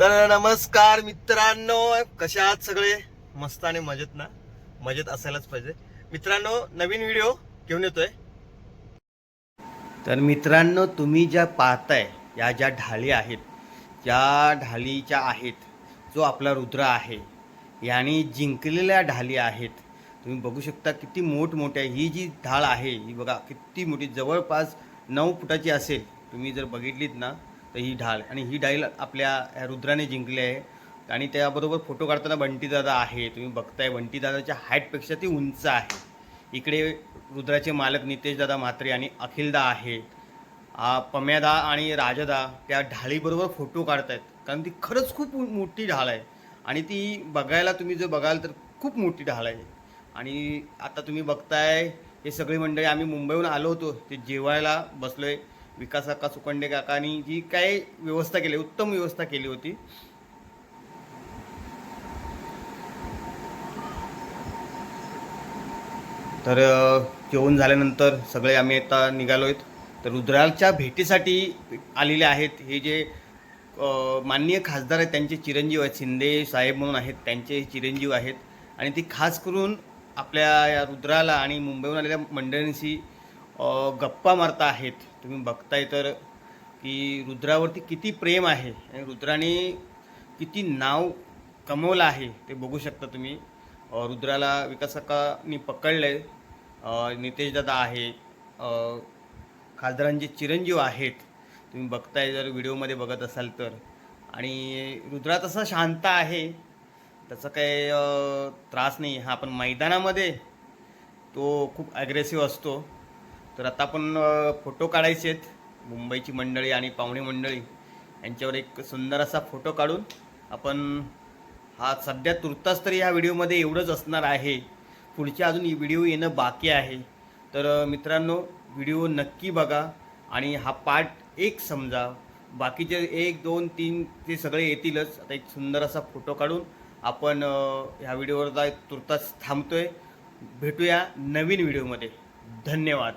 तर नमस्कार मित्रांनो. कशा आहात सगळे? मस्त आणि मजेत ना? मजेत असायलाच पाहिजे. मित्रांनो नवीन व्हिडिओ घेऊन येतोय. तर मित्रांनो तुम्ही ज्या पाहताय या ज्या ढाली आहेत ज्या ढालीच्या आहेत जो आपला रुद्र आहे याने जिंकलेल्या ढाली आहेत. तुम्ही बघू शकता किती मोठमोठ्या ही जी ढाळ आहे ही बघा किती मोठी जवळपास नऊ फुटाची असेल. तुम्ही जर बघितलीत ना तर ही ढाल आणि ही ढाल आपल्या ह्या रुद्राने जिंकली आहे. आणि त्याबरोबर फोटो काढताना बंटीदादा आहे. तुम्ही बघताय बंटीदादाच्या हाईटपेक्षा ती उंच आहे. इकडे रुद्राचे मालक नितेशदादा म्हात्रे आणि अखिलदा आहे पम्यादा आणि राजदा त्या ढाळीबरोबर फोटो काढतायत. कारण ती खरंच खूप मोठी ढाल आहे. आणि ती बघायला तुम्ही जर बघाल तर खूप मोठी ढाल आहे. आणि आता तुम्ही बघताय हे सगळी मंडळी आम्ही मुंबईहून आलो होतो. ते जेवायला बसलो आहे विकास काका सुकंडे काकानी जी काय व्यवस्था केली उत्तम व्यवस्था केली होती. तर जेवण झाल्यानंतर सगळे आम्ही आता निघालो आहेत तर रुद्राच्या भेटीसाठी आलेले आहेत हे जे माननीय खासदार आहेत त्यांचे चिरंजीव आहेत शिंदे साहेब म्हणून आहेत त्यांचे चिरंजीव आहेत. आणि ती खास करून आपल्या या रुद्राला आणि मुंबईहून आलेल्या मंडळींशी गप्पा मारता आहेत. तुम्ही बघताय तर की रुद्रावरती किती प्रेम आहे आणि रुद्राने किती नाव कमवलं आहे ते बघू शकता तुम्ही. रुद्राला विकासकांनी पकडलं आहे नितेशदादा आहे. खासदारांचे चिरंजीव आहेत. तुम्ही बघताय जर व्हिडिओमध्ये बघत असाल तर. आणि रुद्रा तसा शांत आहे. त्याचा काही त्रास नाही. हा पण मैदानामध्ये तो खूप ॲग्रेसिव्ह असतो. तर आता आपण फोटो काढायचे आहेत. मुंबईची मंडळी आणि पाहुणे मंडळी यांच्यावर एक सुंदर असा फोटो काढून आपण हा सध्या तुर्तास तरी ह्या व्हिडिओमध्ये एवढंच असणार आहे. पुढचे अजून व्हिडिओ येणं बाकी आहे. तर मित्रांनो व्हिडिओ नक्की बघा आणि हा पार्ट एक समजा. बाकीचे एक दोन तीन ते सगळे येतीलच. आता एक सुंदर असा फोटो काढून आपण ह्या व्हिडिओवर तुर्तास थांबतोय. भेटूया नवीन व्हिडिओमध्ये. धन्यवाद.